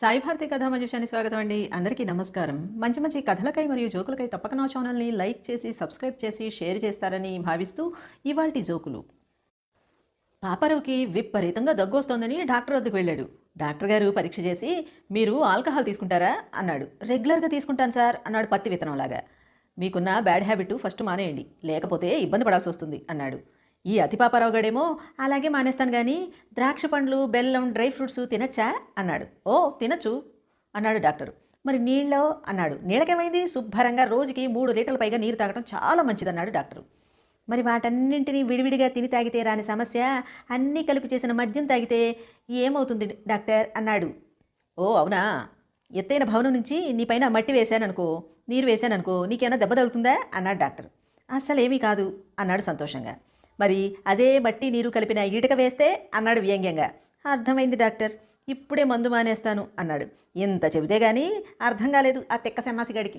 సాయి భారతి కథా మంజుషాన్ని స్వాగతం అండి. అందరికీ నమస్కారం. మంచి మంచి కథలకై మరియు జోకులకై తప్పక నా ఛానల్ని లైక్ చేసి సబ్స్క్రైబ్ చేసి షేర్ చేస్తారని భావిస్తూ ఇవాల్టి జోకులు. పాపారావుకి విపరీతంగా దగ్గొస్తోందని డాక్టర్ వద్దకు వెళ్ళాడు. డాక్టర్ గారు పరీక్ష చేసి మీరు ఆల్కహాల్ తీసుకుంటారా? అన్నాడు. రెగ్యులర్గా తీసుకుంటాను సార్ అన్నాడు పత్తి విత్తనంలాగా. మీకున్న బ్యాడ్ హ్యాబిట్ ఫస్ట్ మానేయండి. లేకపోతే ఇబ్బంది పడాల్సి వస్తుంది అన్నాడు. ఈ అతిపాపారావు గడేమో అలాగే మానేస్తాను కానీ ద్రాక్ష పండ్లు బెల్లం డ్రై ఫ్రూట్స్ తినచ్చా? అన్నాడు. ఓ తినచ్చు అన్నాడు డాక్టరు. మరి నీళ్ళు? అన్నాడు. నీళ్ళకేమైంది? శుభ్రంగా రోజుకి మూడు లీటర్ల పైగా నీరు తాగడం చాలా మంచిదన్నాడు డాక్టరు. మరి వాటన్నింటినీ విడివిడిగా తిని తాగితే రాని సమస్య అన్నీ కలిపి చేసిన మద్యం తాగితే ఏమవుతుంది డాక్టర్? అన్నాడు. ఓ అవునా? ఎత్తైన భవనం నుంచి నీ పైన మట్టి వేశాననుకో నీరు వేశాననుకో నీకేమైనా దెబ్బ తగులుతుందా? అన్నాడు డాక్టర్. అసలేమీ కాదు అన్నాడు సంతోషంగా. మరి అదే మట్టి నీరు కలిపిన ఈటక వేస్తే అన్నాడు వ్యంగ్యంగా. అర్థమైంది డాక్టర్ ఇప్పుడే మందు మానేస్తాను అన్నాడు. ఇంత చెబితే గానీ అర్థం కాలేదు ఆ తెక్క సన్నాసిగాడికి.